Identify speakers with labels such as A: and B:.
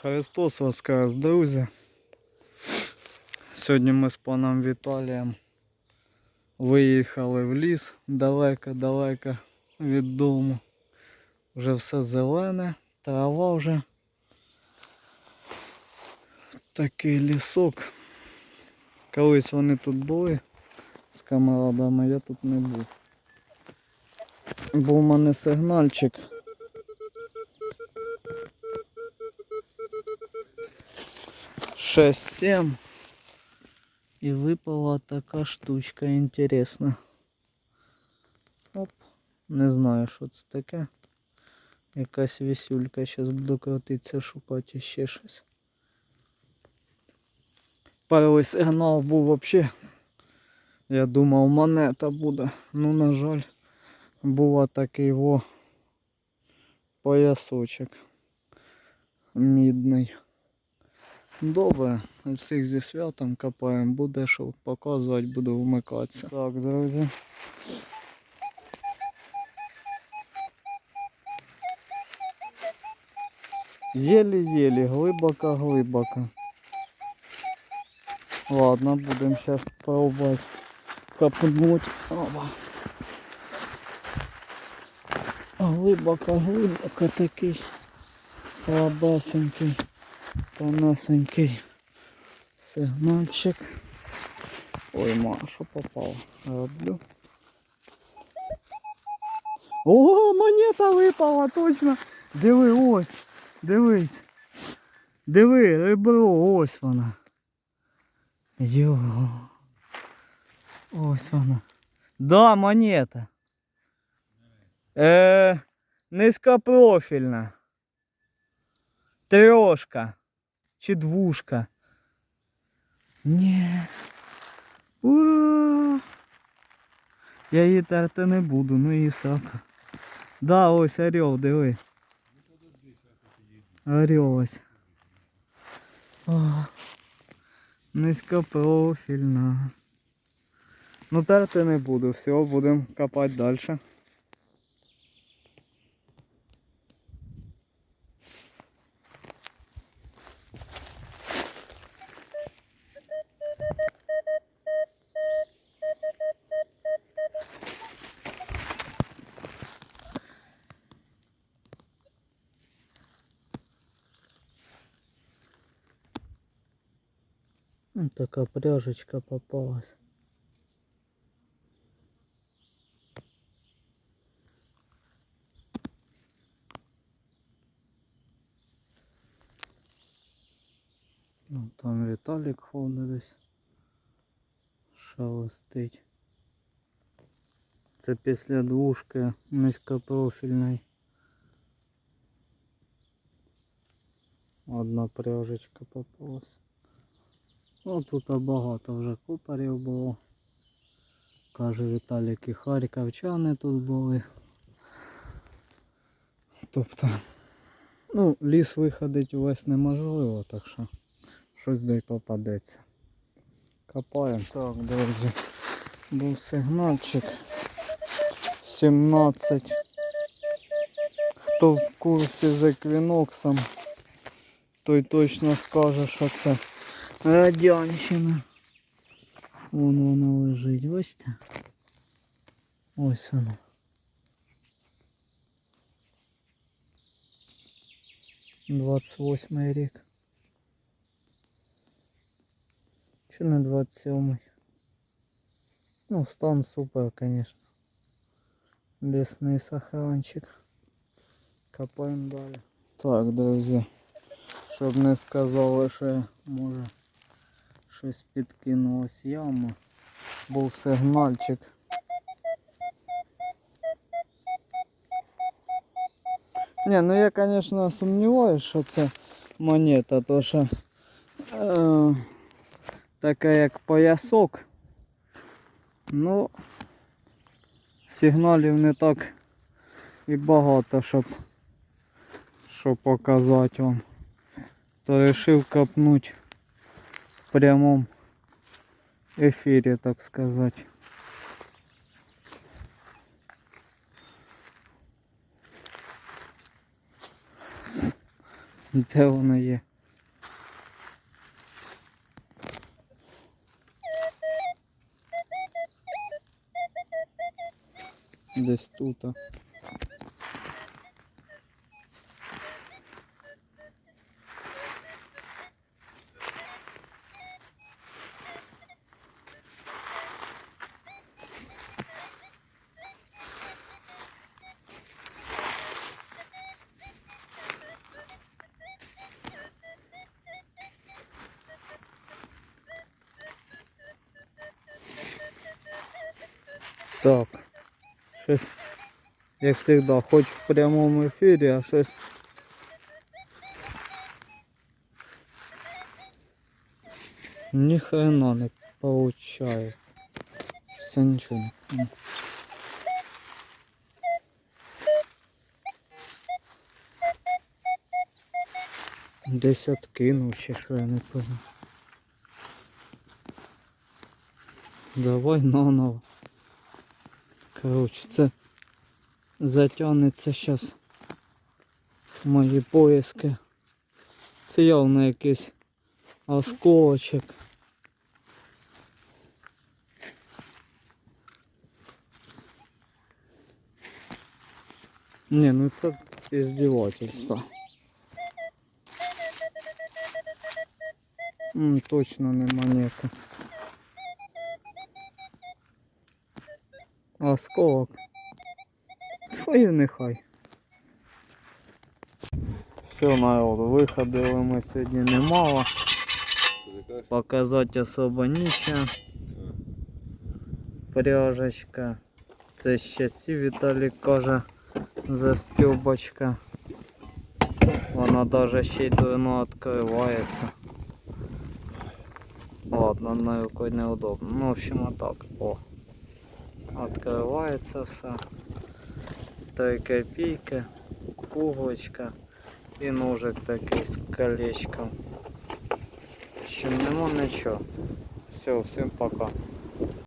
A: Христос Воскрес, друзі. Сьогодні ми з паном Віталієм виїхали в ліс далеко-далеко від дому. Вже все зелене, трава вже. Такий лісок. Колись вони тут були з камарадами, я тут не був. Був у мене сигнальчик. Шесть, семь. І випала така штучка інтересна. Оп. Не знаю, що це таке. Якась вісюлька. Зараз буду крутитися, шукати ще щось. Перший сигнал був взагалі. Я думав монета буде. Ну, на жаль, була такий во поясочок мідний. Добре, всіх зі святом копаємо, буде що показувати, буду вмикатися. Так, друзі. Єлі-єлі, глибоко-глибоко. Ладно, будемо зараз пробувати копнуть. Оба. Глибоко-глибоко такий слабесенький, тонесенький сигнальчик. Ой, ма, що? Роблю. О, монета випала, точно! Диви, ось, дивись. Диви, ребро, ось вона. Його. Ось вона. Да, монета. Е, низькопрофільна. Трошка. Чи двушка. Ні. Ура! Я її терти не буду, ну і сака. Да, ось орел, диви. Орел ось. О, низькопрофільна. Ну терти не буду, все, будемо копати далі. Ну, Така пряжечка попалась. Ну, там Віталік ходить десь. Шелестить. Це після двушки низькопрофільної. Одна пряжечка попалась. Ну тут багато вже купарів було. Каже Віталік і харківчани тут були. Тобто, ну, ліс виходить увесь неможливо, так що щось дай попадеться. Копаємо. Так, друзі. Був сигнальчик 17. Хто в курсі з еквіноксом, той точно скаже, що це радянщина. Вон вона лежить, бачите? Ось вона. Двадцять восьмий рік. Чи не 27 Ну, стан супер, конечно. Лесний сахаранчик. Копаємо далі. Так, друзі. Щоб не сказали, що я, може Щось підкинулось яма. Був сигнальчик. Не, ну я, конечно, сумніваюся, що це монета, то що е, така як поясок. Ну сигналів не так і багато, щоб, щоб показати вам. То вирішив копнуть прямом эфире, так сказать. Де вона є? Десь тут. Так. Щось, як завжди, хоч в прямому ефірі, а щось. Ні хрена не получается. Все нічого не. Десь откинув чи що я не пам'ятаю. Давай наново. Коротше, це затягнеться зараз мої поиски. Це явно якийсь осколочок. Не, ну це издевательство. М, точно не монета. Осколок. Твою нехай. Все, народ, виходили ми сьогодні немало. Показати особо нічого. Пряжечка. Це ще ці Віталій каже застюбочка. Вона даже ще й давно відкривається. Ладно, на рукой неудобно. Ну, в общем, вот так. О. Открывается все. Той копейка, кугочка і ножик такий з колечком. Общем, нема нічого. Все, всім пока.